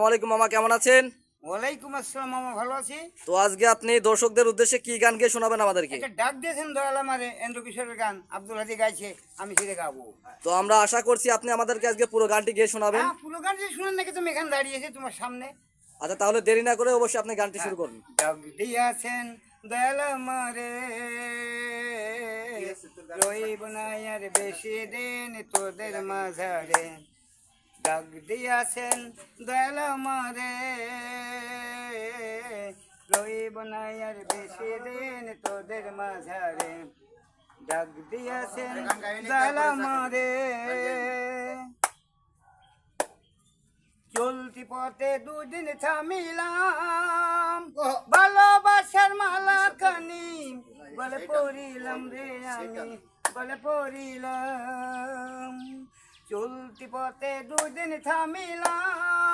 ওয়ালাইকুম মামা কেমন আছেন? ওয়ালাইকুম আসসালাম মামা ভালো আছি? তো আজকে আপনি দর্শকদের উদ্দেশ্যে কি গান গিয়ে শোনাবেন আমাদেরকে? একটা ডাক দিয়েছেন দয়াল আমারে এন্দ্র কিশোরের গান আব্দুল হাদি গাইছে আমি সেটা গাবো। তো আমরা আশা করছি আপনি আমাদেরকে আজকে পুরো গানটি গিয়ে শোনাবেন। হ্যাঁ পুরো গান শুনেন নাকি তুমি? এখানে দাঁড়িয়েছে তোমার সামনে। আচ্ছা তাহলে দেরি না করে অবশ্যই আপনি গানটি শুরু করুন। ডাক দিয়াছেন দয়াল আমারে। রইব না আর বেশি দিন তোদের মাঝারে। ডাক দিয়াছেন দয়াল আমারে। রইব না আর বেশি দিন তোদের মাঝারে। ডাক দিয়াছেন দয়াল আমারে। চলতি পথে দুদিন থামিলাম ভালোবাসার মালা কানি বলে পড়িলাম রে আমি বলে পড়িলাম। চলতি পথে দুদিন থামিলাম